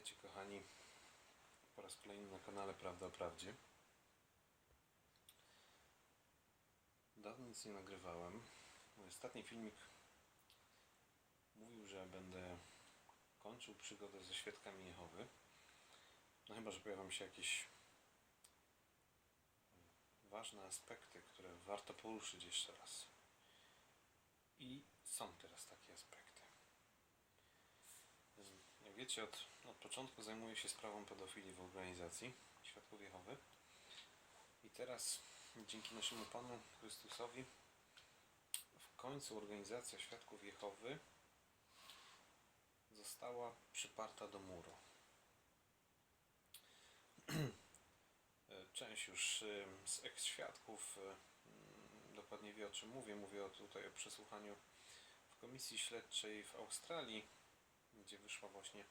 Witajcie kochani po raz kolejny na kanale Prawda o Prawdzie. Dawno nic nie nagrywałem. Mój ostatni filmik mówił, że będę kończył przygodę ze świadkami Jehowy. No chyba, że pojawią się jakieś ważne aspekty, które warto poruszyć jeszcze raz. I są teraz takie aspekty. Wiecie, od, od początku zajmuję się sprawą pedofilii w organizacji Świadków Jehowy. I teraz, dzięki naszemu Panu Chrystusowi, w końcu organizacja Świadków Jehowy została przyparta do muru. Część już z eks-świadków dokładnie wie o czym mówię. Mówię tutaj o przesłuchaniu w komisji śledczej w Australii, gdzie wyszła właśnie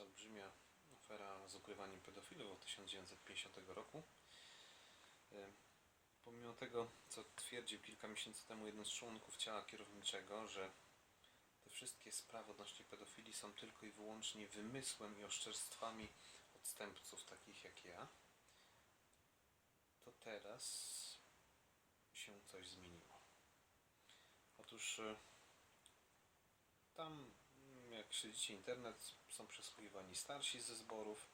olbrzymia afera z ukrywaniem pedofilów od 1950 roku. E, Pomimo tego, co twierdził kilka miesięcy temu jeden z członków ciała kierowniczego, że te wszystkie sprawy odnośnie pedofilii są tylko i wyłącznie wymysłem i oszczerstwami odstępców takich jak ja, to teraz się coś zmieniło. Otóż e, tam, jak śledzicie internet, są przesłuchiwani starsi ze zborów,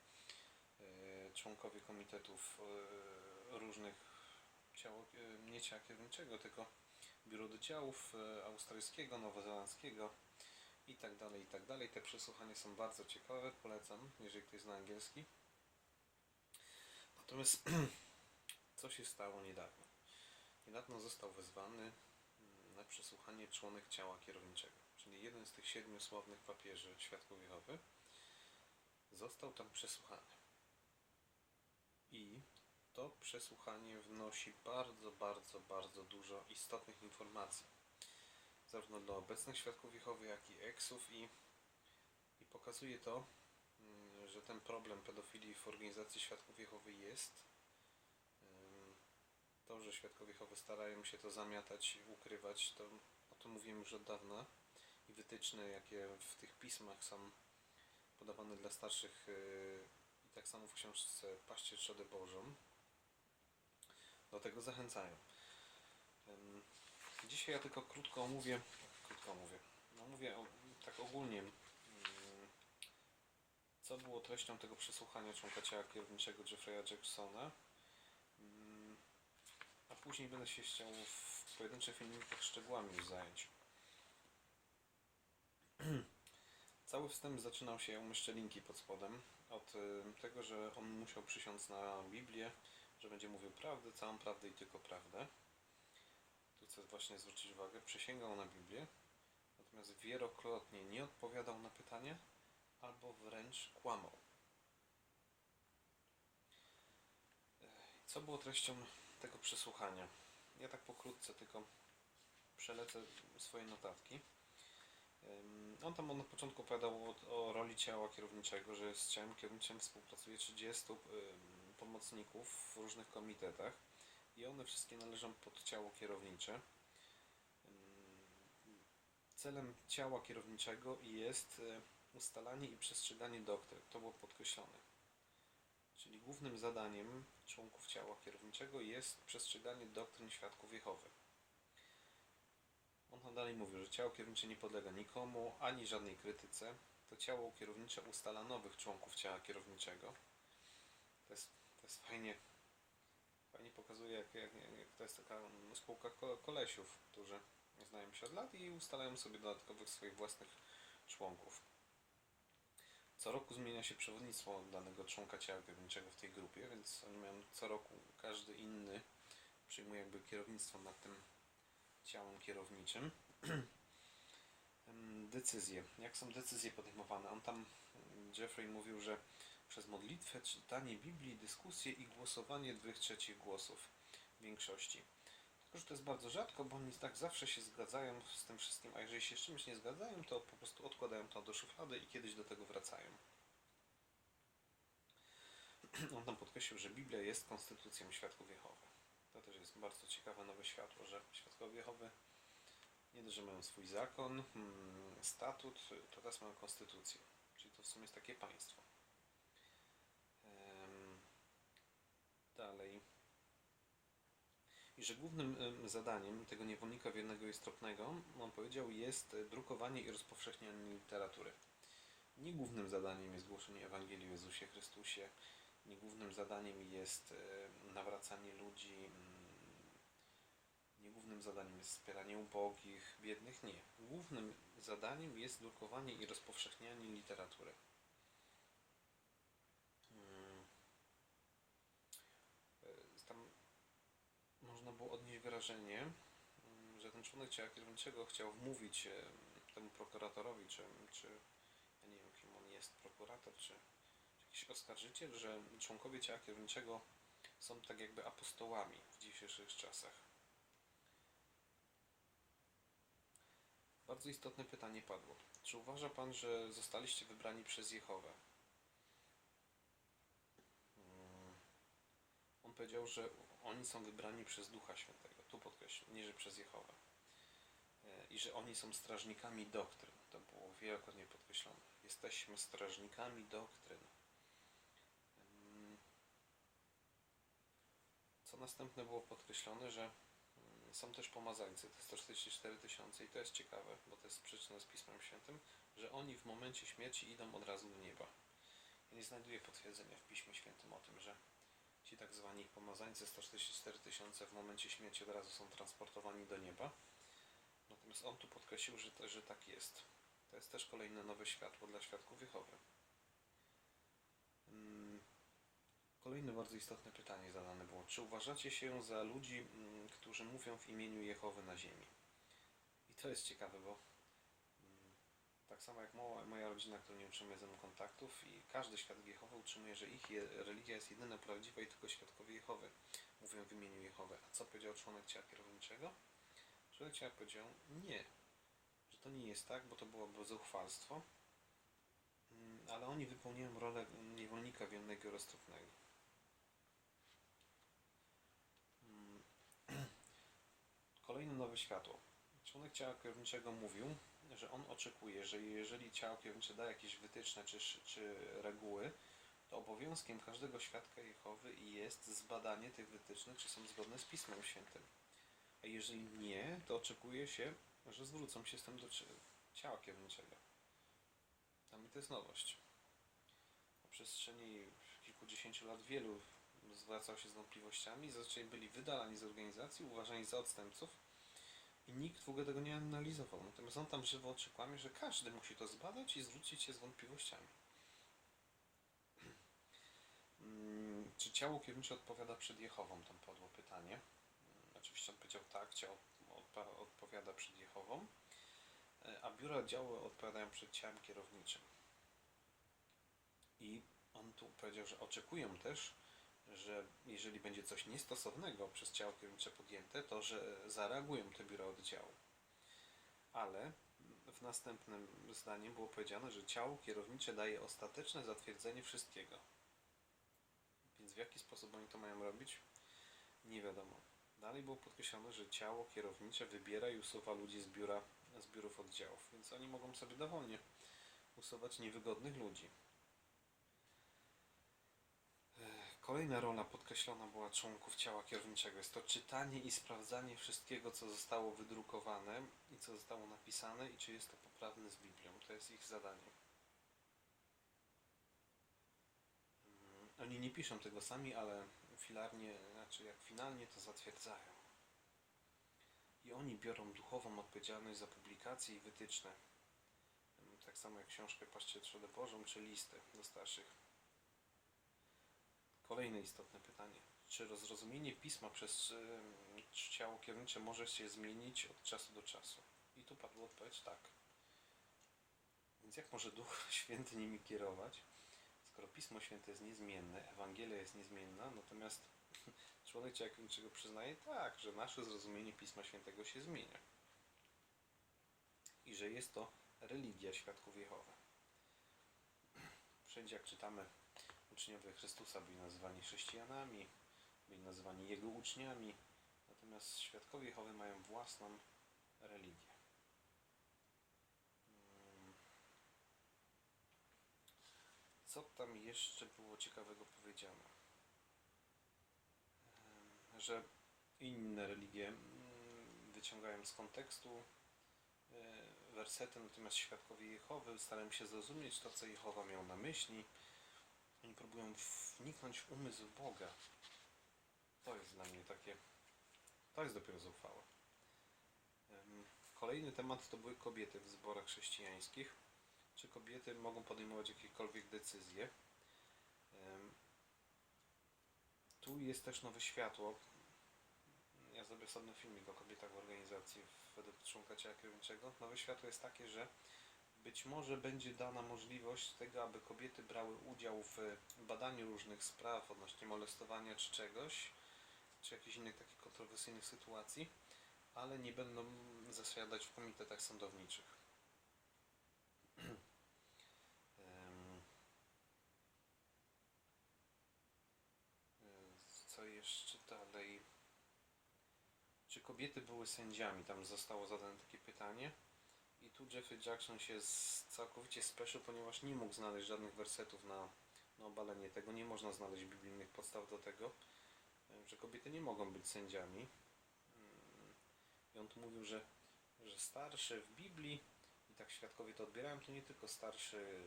e, członkowie komitetów e, różnych ciał, e, nie ciała kierowniczego, tylko biuro do działów australijskiego, nowozelandzkiego i tak dalej, i tak dalej. Te przesłuchania są bardzo ciekawe, polecam, jeżeli ktoś zna angielski. Natomiast co się stało niedawno? Niedawno został wezwany mm, na przesłuchanie członek ciała kierowniczego, czyli jeden z tych siedmiu sławnych papieży Świadków Jehowy, został tam przesłuchany. I to przesłuchanie wnosi bardzo, bardzo, bardzo dużo istotnych informacji. Zarówno dla obecnych Świadków Jehowy, jak i eksów i, i pokazuje to, mm, że ten problem pedofilii w organizacji Świadków Jehowy jest. To, że Świadkowie Jehowy starają się to zamiatać i ukrywać, to o tym mówiłem już od dawna. I wytyczne, jakie w tych pismach są podawane dla starszych yy, i tak samo w książce Paście Trzodę Bożą, do tego zachęcają. Dzisiaj ja tylko krótko omówię, krótko omówię, no mówię o, tak ogólnie, ym, co było treścią tego przesłuchania członka ciała kierowniczego Jeffrey'a Jacksona, Ym, a później będę się chciał w pojedynczych filmikach szczegółami zająć. Cały wstęp zaczynał się, ja umieszczę linki pod spodem, od y, tego, że on musiał przysiąc na Biblię, że będzie mówił prawdę, całą prawdę i tylko prawdę. Tu chcę właśnie zwrócić uwagę, przysięgał na Biblię, natomiast wielokrotnie nie odpowiadał na pytania, albo wręcz kłamał. Co było treścią tego przesłuchania? Ja tak pokrótce tylko przelecę swoje notatki. On tam na początku opowiadał o, o roli ciała kierowniczego, że z ciałem kierowniczym współpracuje 30 ym, pomocników w różnych komitetach i one wszystkie należą pod ciało kierownicze. Celem ciała kierowniczego jest y, ustalanie i przestrzeganie doktryn. To było podkreślone. Czyli głównym zadaniem członków ciała kierowniczego jest przestrzeganie doktryn świadków Jehowy. On tam dalej mówił, że ciało kierownicze nie podlega nikomu, ani żadnej krytyce. To ciało kierownicze ustala nowych członków ciała kierowniczego. To jest, to jest fajnie, fajnie pokazuje, jak, jak, jak to jest taka spółka ko- kolesiów, którzy znają się od lat i ustalają sobie dodatkowych swoich własnych członków. Co roku zmienia się przewodnictwo danego członka ciała kierowniczego w tej grupie, więc oni mają co roku, każdy inny przyjmuje jakby kierownictwo nad tym ciałem kierowniczym. Decyzje. Jak są decyzje podejmowane? On tam, Jeffrey mówił, że przez modlitwę, czytanie Biblii, dyskusję i głosowanie dwóch trzecich głosów większości. Tylko, że to jest bardzo rzadko, bo oni tak zawsze się zgadzają z tym wszystkim, a jeżeli się z czymś nie zgadzają, to po prostu odkładają to do szuflady i kiedyś do tego wracają. On tam podkreślił, że Biblia jest konstytucją Świadków Jehowy. Bardzo ciekawe nowe światło, że Świadkowie Jehowy nie dość, że mają swój zakon, mm, statut, to teraz mają konstytucję. Czyli to w sumie jest takie państwo. Dalej. I że głównym em, zadaniem tego niewolnika wiernego i stropnego, on powiedział, jest drukowanie i rozpowszechnianie literatury. Nie głównym zadaniem jest głoszenie Ewangelii o Jezusie Chrystusie, nie głównym zadaniem jest nawracanie ludzi, nie głównym zadaniem jest wspieranie ubogich, biednych, nie. Głównym zadaniem jest drukowanie i rozpowszechnianie literatury. Mm. E, Tam można było odnieść wrażenie, mm, że ten członek ciała kierowniczego chciał wmówić e, temu prokuratorowi, czy, czy ja nie wiem kim on jest, prokurator, czy, czy jakiś oskarżyciel, że członkowie ciała kierowniczego są tak jakby apostołami w dzisiejszych czasach. Bardzo istotne pytanie padło. Czy uważa Pan, że zostaliście wybrani przez Jehowę? Mm. On powiedział, że oni są wybrani przez Ducha Świętego. Tu podkreślam, nie że przez Jehowę. E, I że oni są strażnikami doktryn. To było wielokrotnie podkreślone. Jesteśmy strażnikami doktryn. Mm. Co następne było podkreślone, że są też pomazańcy, to 144 tysiące i to jest ciekawe, bo to jest sprzeczne z Pismem Świętym, że oni w momencie śmierci idą od razu do nieba. Ja nie znajduję potwierdzenia w Piśmie Świętym o tym, że ci tak zwani pomazańcy 144 tysiące w momencie śmierci od razu są transportowani do nieba. Natomiast on tu podkreślił, że, że tak jest. To jest też kolejne nowe światło dla świadków Jehowy. Mm, Kolejne bardzo istotne pytanie zadane było. Czy uważacie się za ludzi, mm, którzy mówią w imieniu Jehowy na ziemi? I to jest ciekawe, bo mm, tak samo jak moja, rodzina, która nie utrzymuje ze mną kontaktów i każdy świadek Jehowy utrzymuje, że ich religia jest jedyna prawdziwa i tylko świadkowie Jehowy mówią w imieniu Jehowy. A co powiedział członek ciała kierowniczego? Członek ciała powiedział nie, że to nie jest tak, bo to byłoby zuchwalstwo, Mm, ale oni wypełniają rolę niewolnika wiernego i roztropnego. Mm. Kolejne nowe światło. Członek ciała kierowniczego mówił, że on oczekuje, że jeżeli ciało kierownicze da jakieś wytyczne czy, czy reguły, to obowiązkiem każdego świadka Jehowy jest zbadanie tych wytycznych, czy są zgodne z Pismem Świętym. A jeżeli nie, to oczekuje się, że zwrócą się z tym do ciała kierowniczego. Dla mnie to jest nowość. Na przestrzeni kilkudziesięciu lat wielu zwracał się z wątpliwościami, zazwyczaj byli wydalani z organizacji, uważani za odstępców i nikt w ogóle tego nie analizował. Natomiast on tam żywo oczekuje, że każdy musi to zbadać i zwrócić się z wątpliwościami. Mm, Czy ciało kierownicze odpowiada przed Jehową? Tam padło pytanie. Mm, Oczywiście on powiedział tak, ciało odpowiada przed Jehową, e, a biura działu odpowiadają przed ciałem kierowniczym. I on tu powiedział, że oczekują też, że jeżeli będzie coś niestosownego przez ciało kierownicze podjęte, to że zareagują te biura oddziału. Ale w następnym zdaniem było powiedziane, że ciało kierownicze daje ostateczne zatwierdzenie wszystkiego. Więc w jaki sposób oni to mają robić? Nie wiadomo. Dalej było podkreślone, że ciało kierownicze wybiera i usuwa ludzi z biura, z biurów oddziałów, więc oni mogą sobie dowolnie usuwać niewygodnych ludzi. Kolejna rola podkreślona była członków ciała kierowniczego. Jest to czytanie i sprawdzanie wszystkiego, co zostało wydrukowane i co zostało napisane i czy jest to poprawne z Biblią. To jest ich zadanie. Mm, Oni nie piszą tego sami, ale filarnie, znaczy jak finalnie to zatwierdzają. I oni biorą duchową odpowiedzialność za publikacje i wytyczne. Mm, Tak samo jak książkę Trzodę Bożą czy listy do starszych. Kolejne istotne pytanie. Czy rozrozumienie pisma przez ciało kierownicze może się zmienić od czasu do czasu? I tu padła odpowiedź tak. Więc jak może Duch Święty nimi kierować, skoro Pismo Święte jest niezmienne, Ewangelia jest niezmienna, natomiast człowiek ciała kierowniczego przyznaje tak, że nasze zrozumienie Pisma Świętego się zmienia. I że jest to religia świadków Jehowy. Wszędzie jak czytamy uczniowie Chrystusa byli nazywani chrześcijanami, byli nazywani Jego uczniami, natomiast świadkowie Jehowy mają własną religię. Mm. Co tam jeszcze było ciekawego powiedziane? Em, Że inne religie mm, wyciągają z kontekstu wersety, natomiast świadkowie Jehowy starają się zrozumieć to, co Jehowa miał na myśli. Oni próbują wniknąć w umysł Boga. To jest dla mnie takie. To jest dopiero. Em, Kolejny temat to były kobiety w zborach chrześcijańskich. Czy kobiety mogą podejmować jakiekolwiek decyzje? Tu jest też nowe światło. Ja zrobię osobny filmik o kobietach w organizacji według członka ciała kierowniczego. Nowe światło jest takie, że być może będzie dana możliwość tego, aby kobiety brały udział w badaniu różnych spraw odnośnie molestowania czy czegoś, czy jakichś innych takich kontrowersyjnych sytuacji, ale nie będą zasiadać w komitetach sądowniczych. E, Co jeszcze dalej? Czy kobiety były sędziami? Tam zostało zadane takie pytanie. I tu Jeffrey Jackson się całkowicie speszył, ponieważ nie mógł znaleźć żadnych wersetów na, na obalenie tego. Nie można znaleźć biblijnych podstaw do tego, że kobiety nie mogą być sędziami. Mm, I on tu mówił, że, że starszy w Biblii, i tak świadkowie to odbierają, to nie tylko starszy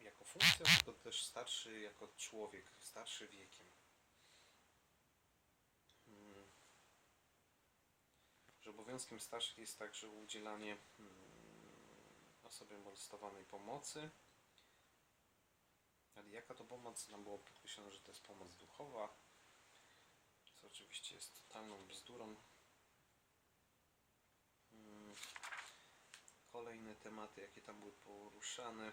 jako funkcja, tylko też starszy jako człowiek, starszy wiekiem. Mm. Że obowiązkiem starszych jest także udzielanie mm, osobie molestowanej pomocy. Ale jaka to pomoc? Nam było podkreślone, że to jest pomoc duchowa, co oczywiście jest totalną bzdurą. Mm. Kolejne tematy, jakie tam były poruszane,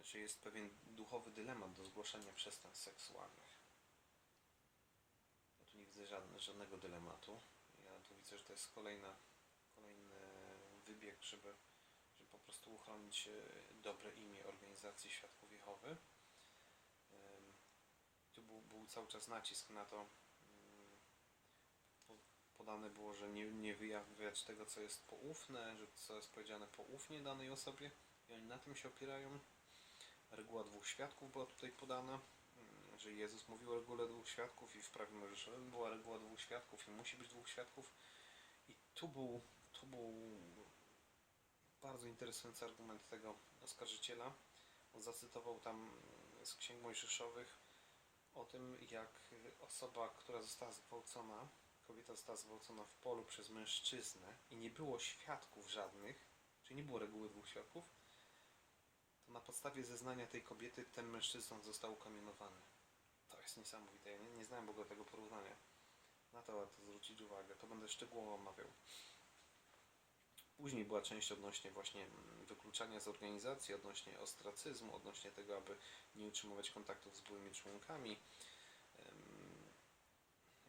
że jest pewien duchowy dylemat do zgłaszania przestępstw seksualnych. Ja tu nie widzę żadne, żadnego dylematu. Ja tu widzę, że to jest kolejna, wybieg, żeby, żeby po prostu uchronić e, dobre imię organizacji Świadków Jehowy. Tu był, był cały czas nacisk na to, po- podane było, że nie, nie wyjawiać tego, co jest poufne, że co jest powiedziane poufnie danej osobie i oni na tym się opierają. Reguła dwóch świadków była tutaj podana, że Jezus mówił o regule dwóch świadków i w prawie mojżeszowym była reguła dwóch świadków i musi być dwóch świadków. I tu był, tu był bardzo interesujący argument tego oskarżyciela. On zacytował tam z księg mojżeszowych o tym, jak osoba, która została zgwałcona, kobieta została zgwałcona w polu przez mężczyznę i nie było świadków żadnych, czyli nie było reguły dwóch świadków, to na podstawie zeznania tej kobiety ten mężczyzna został ukamienowany. To jest niesamowite. Ja nie, nie znałem w ogóle tego porównania. Na to warto zwrócić uwagę. To będę szczegółowo omawiał. Później była część odnośnie właśnie mm, wykluczania z organizacji, odnośnie ostracyzmu, odnośnie tego, aby nie utrzymywać kontaktów z byłymi członkami.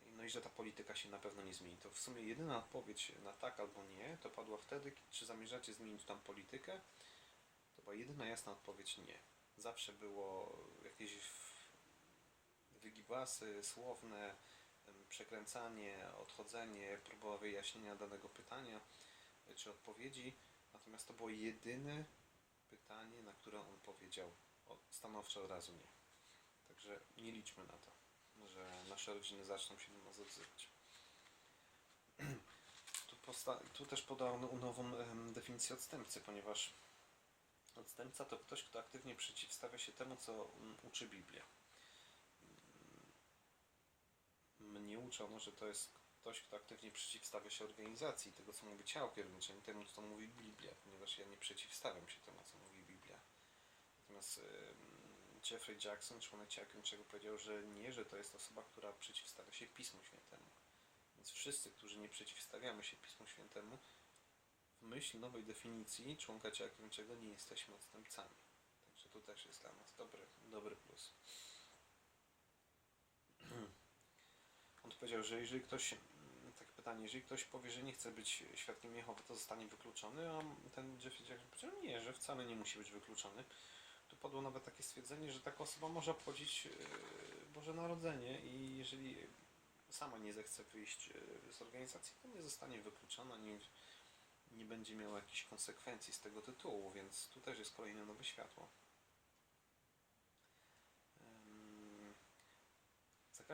No i że ta polityka się na pewno nie zmieni. To w sumie jedyna odpowiedź na tak albo nie, to padła wtedy, czy zamierzacie zmienić tam politykę. To była jedyna jasna odpowiedź nie. Zawsze było jakieś wygibasy słowne, przekręcanie, odchodzenie, próba wyjaśnienia danego pytania czy odpowiedzi. Natomiast to było jedyne pytanie, na które on powiedział stanowczo od razu nie. Także nie liczmy na to, że nasze rodziny zaczną się do nas odzywać. Tu, tu też podano nową definicję odstępcy, ponieważ odstępca to ktoś, kto aktywnie przeciwstawia się temu, co mm, uczy Biblia. Mm, Mnie uczono, że to jest ktoś, kto aktywnie przeciwstawia się organizacji, tego, co mówi ciało kierownicze, nie temu, co mówi Biblia, ponieważ ja nie przeciwstawiam się temu, co mówi Biblia. Natomiast Jeffrey Jackson, członek ciała kierowniczego, powiedział, że nie, że to jest osoba, która przeciwstawia się Pismu Świętemu. Więc wszyscy, którzy nie przeciwstawiamy się Pismu Świętemu, w myśl nowej definicji członka ciała kierowniczego nie jesteśmy odstępcami. Także to też jest dla nas dobry, dobry plus. On powiedział, że jeżeli ktoś, pytanie, jeżeli ktoś powie, że nie chce być świadkiem Jehowy, to zostanie wykluczony, a ten Jeffrey Jackson powiedział, nie, że wcale nie musi być wykluczony. Tu padło nawet takie stwierdzenie, że taka osoba może obchodzić yy, Boże Narodzenie i jeżeli sama nie zechce wyjść yy, z organizacji, to nie zostanie wykluczona, nie, nie będzie miała jakichś konsekwencji z tego tytułu, więc tu też jest kolejne nowe światło.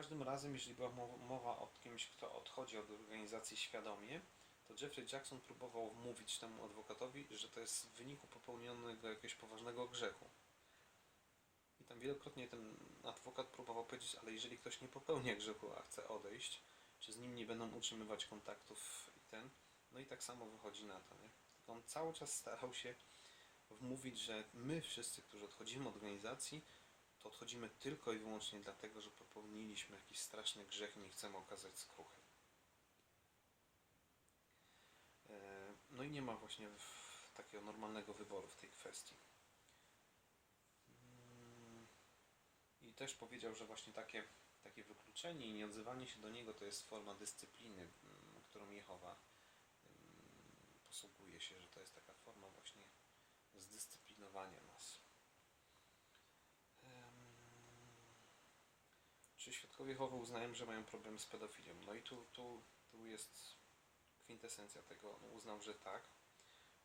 Każdym razem, jeżeli była mo- mowa o kimś, kto odchodzi od organizacji świadomie, to Jeffrey Jackson próbował wmówić temu adwokatowi, że to jest w wyniku popełnionego jakiegoś poważnego grzechu. I tam wielokrotnie ten adwokat próbował powiedzieć, ale jeżeli ktoś nie popełnia grzechu, a chce odejść, czy z nim nie będą utrzymywać kontaktów i ten, no i tak samo wychodzi na to, nie? Tylko on cały czas starał się wmówić, że my wszyscy, którzy odchodzimy od organizacji, to odchodzimy tylko i wyłącznie dlatego, że popełniliśmy jakiś straszny grzech i nie chcemy okazać skruchy. E, No i nie ma właśnie takiego normalnego wyboru w tej kwestii. Mm, I też powiedział, że właśnie takie, takie wykluczenie i nieodzywanie się do niego to jest forma dyscypliny, mm, którą Jehowa mm, posługuje się, że to jest taka forma właśnie zdyscyplinowania nas. Em, Czy świadkowie Jehowy uznają, że mają problem z pedofilią? No i tu, tu, tu jest kwintesencja tego. On uznał, że tak,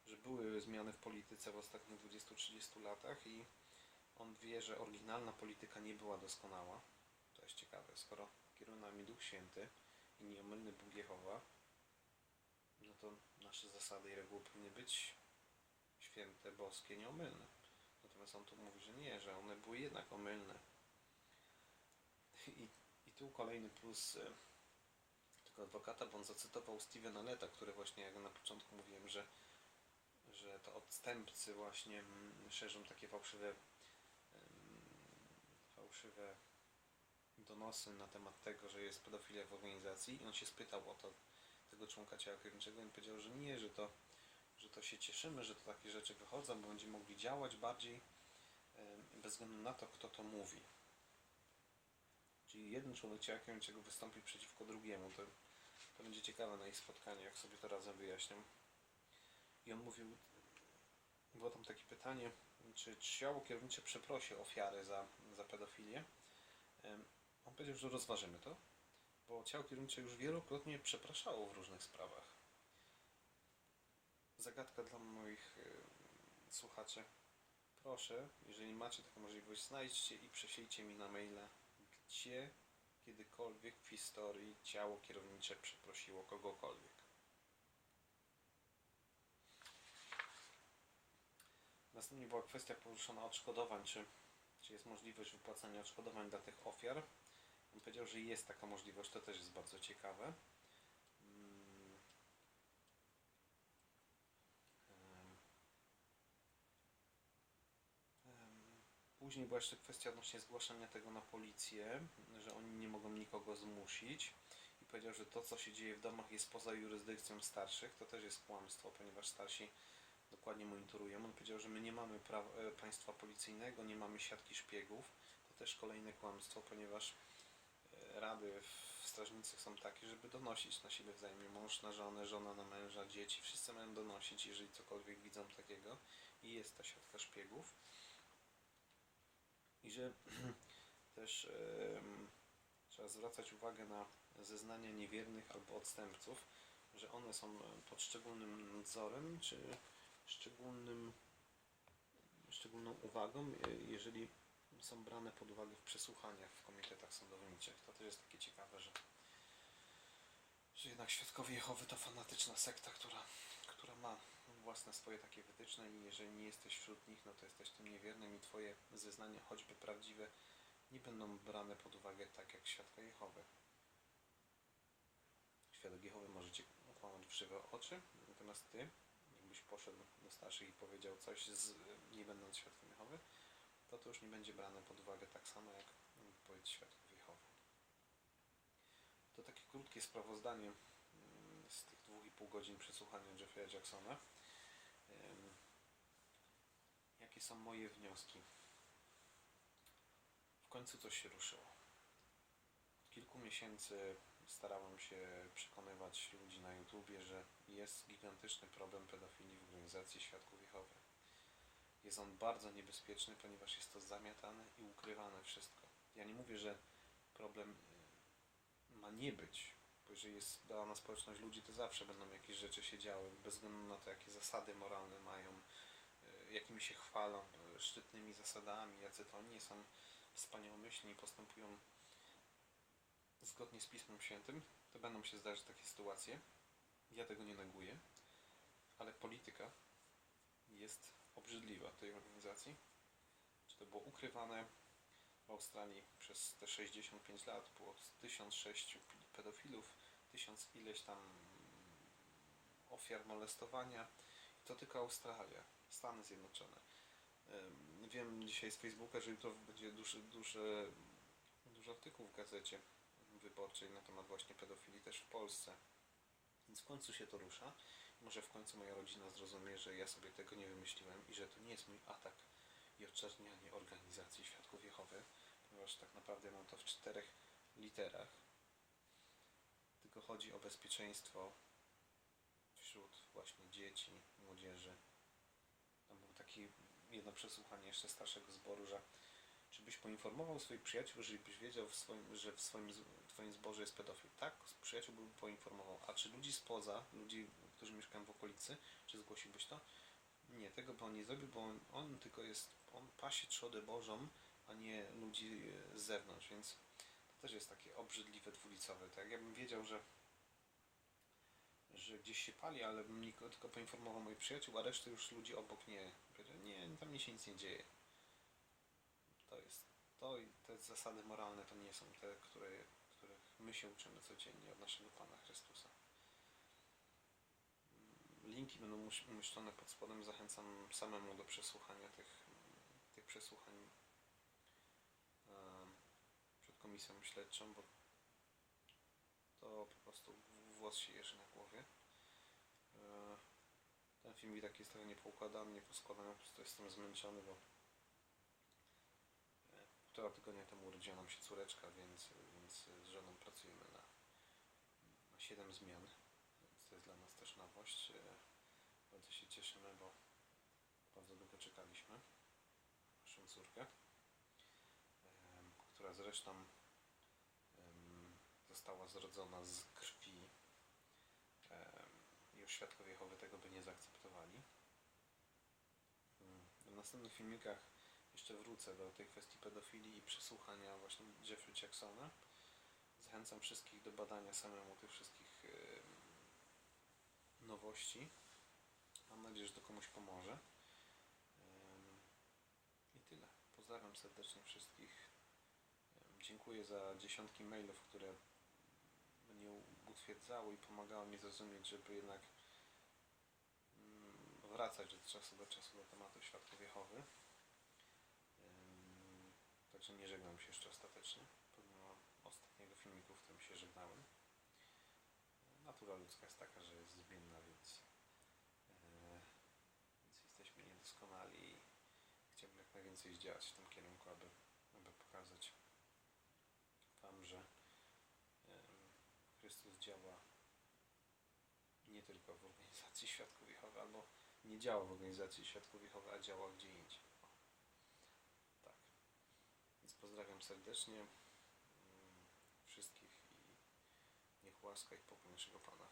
że były zmiany w polityce w ostatnich 20-30 latach i on wie, że oryginalna polityka nie była doskonała. To jest ciekawe. Skoro kieruje nami Duch Święty i nieomylny Bóg Jehowa, no to nasze zasady i reguły powinny być święte, boskie, nieomylne. Natomiast on tu mówi, że nie, że one były jednak omylne. I, i tu kolejny plus y, tego adwokata, bo on zacytował Stevena Leta, który właśnie, jak na początku mówiłem, że, że to odstępcy właśnie mm, szerzą takie fałszywe fałszywe donosy na temat tego, że jest pedofilia w organizacji i on się spytał o to tego członka ciała kierowniczego i powiedział, że nie, że to, że to się cieszymy, że to takie rzeczy wychodzą, bo będziemy mogli działać bardziej bez względu na to, kto to mówi. Człowiek ciała kierowniczego wystąpi przeciwko drugiemu. To, to będzie ciekawe na ich spotkaniu, jak sobie to razem wyjaśnią. I on mówił, było tam takie pytanie, czy ciało kierownicze przeprosi ofiarę za, za pedofilię. On powiedział, że rozważymy to, bo ciało kierownicze już wielokrotnie przepraszało w różnych sprawach. Zagadka dla moich em, słuchaczy. Proszę, jeżeli macie taką możliwość, znajdźcie i prześlijcie mi na maila, gdzie kiedykolwiek w historii ciało kierownicze przeprosiło kogokolwiek. Następnie była kwestia poruszona odszkodowań, czy, czy jest możliwość wypłacania odszkodowań dla tych ofiar. On powiedział, że jest taka możliwość, to też jest bardzo ciekawe. Później była jeszcze kwestia odnośnie zgłaszania tego na policję, że oni nie mogą nikogo zmusić. I powiedział, że to, co się dzieje w domach, jest poza jurysdykcją starszych. To też jest kłamstwo, ponieważ starsi dokładnie monitorują. On powiedział, że my nie mamy e, państwa policyjnego, nie mamy siatki szpiegów. To też kolejne kłamstwo, ponieważ e, rady w strażnicy są takie, żeby donosić na siebie wzajemnie. Mąż na żonę, żona na męża, dzieci. Wszyscy mają donosić, jeżeli cokolwiek widzą takiego. I jest ta siatka szpiegów. I że też trzeba zwracać uwagę na zeznania niewiernych albo odstępców, że one są pod szczególnym nadzorem, czy szczególnym, szczególną uwagą, jeżeli są brane pod uwagę w przesłuchaniach w komitetach sądowniczych. To też jest takie ciekawe, że, że jednak Świadkowie Jehowy to fanatyczna sekta, która, która ma własne swoje takie wytyczne i jeżeli nie jesteś wśród nich, no to jesteś tym niewiernym i twoje zeznania, choćby prawdziwe, nie będą brane pod uwagę tak jak Świadka Jehowy. Świadek Jehowy może cię okłamać w żywe oczy, natomiast ty, jakbyś poszedł do starszych i powiedział coś, z, nie będąc Świadkiem Jehowy, to to już nie będzie brane pod uwagę tak samo jak wypowiedź Świadków Jehowy. To takie krótkie sprawozdanie mm, z tych dwóch i pół godzin przesłuchania Jeffrey'a Jacksona. Jakie są moje wnioski? W końcu coś się ruszyło. Od kilku miesięcy starałem się przekonywać ludzi na YouTubie, że jest gigantyczny problem pedofilii w organizacji Świadków Jehowy. Jest on bardzo niebezpieczny, ponieważ jest to zamiatane i ukrywane wszystko. Ja nie mówię, że problem ma nie być, jeżeli jest dana społeczność ludzi, to zawsze będą jakieś rzeczy się działy, bez względu na to, jakie zasady moralne mają, y, jakimi się chwalą, y, szczytnymi zasadami, jacy to oni są wspaniałomyślni i postępują zgodnie z Pismem Świętym, to będą się zdarzać takie sytuacje. Ja tego nie neguję, ale polityka jest obrzydliwa tej organizacji. Czy to było ukrywane w Australii przez te 65 lat, było 1006 pedofilów, 1000 ileś tam ofiar molestowania. To tylko Australia, Stany Zjednoczone. Wiem dzisiaj z Facebooka, że jutro będzie duży, duży, duży artykuł w gazecie wyborczej na temat właśnie pedofilii też w Polsce. Więc w końcu się to rusza. Może w końcu moja rodzina zrozumie, że ja sobie tego nie wymyśliłem i że to nie jest mój atak i odczernianie organizacji Świadków Jehowy, ponieważ tak naprawdę mam to w czterech literach. Chodzi o bezpieczeństwo wśród właśnie dzieci, młodzieży. Tam było takie jedno przesłuchanie jeszcze starszego zboru, że czy byś poinformował swoich przyjaciół, jeżeli byś wiedział, w swoim, że w swoim twoim zborze jest pedofil? Tak, przyjaciół bym poinformował. A czy ludzi spoza, ludzi, którzy mieszkają w okolicy, czy zgłosiłbyś to? Nie, tego by on nie zrobił, bo on, on tylko jest, on pasie trzodę Bożą, a nie ludzi e, z zewnątrz, więc to też jest takie obrzydliwe, dwulicowe. Tak jakbym wiedział, że że gdzieś się pali, ale niko- tylko poinformował moich przyjaciół, a resztę już ludzi obok nie. Nie, tam mi się nic nie dzieje. To jest to i te zasady moralne to nie są te, które, których my się uczymy codziennie od naszego Pana Chrystusa. Mm, Linki będą umiesz- umieszczone pod spodem. Zachęcam samemu do przesłuchania tych, tych przesłuchań em, przed komisją śledczą, bo to po prostu włos się jeży na głowie. E, Ten film i tak jest trochę niepoukładany, nieposkładany, po prostu jestem zmęczony, bo e, półtora tygodnia temu urodziła nam się córeczka, więc, więc z żoną pracujemy na, na 7 zmian, więc to jest dla nas też nowość. E, Bardzo się cieszymy, bo bardzo długo czekaliśmy na naszą córkę, która zresztą została zrodzona z już świadkowie Jehowy tego by nie zaakceptowali. Mm, W następnych filmikach jeszcze wrócę do tej kwestii pedofilii i przesłuchania właśnie Jeffrey Jacksona. Zachęcam wszystkich do badania samemu tych wszystkich nowości. Mam nadzieję, że to komuś pomoże. I tyle. Pozdrawiam serdecznie wszystkich. Dziękuję za dziesiątki mailów, które mnie utwierdzały i pomagały mi zrozumieć, żeby jednak wracać od czasu do czasu do tematu świadków Jehowy. Także nie żegnam się jeszcze ostatecznie, pomimo ostatniego filmiku, w którym się żegnałem. Natura ludzka jest taka, że jest zmienna, więc, e, więc jesteśmy niedoskonali i chciałbym jak najwięcej zdziałać w tym kierunku, aby, aby pokazać Wam, że em, Chrystus działa nie tylko w organizacji Świadków Jehowy, albo nie działa w organizacji Świadków Jehowy, a działa gdzie indziej. Tak. Więc pozdrawiam serdecznie mm, wszystkich i niech łaska i pokój naszego Pana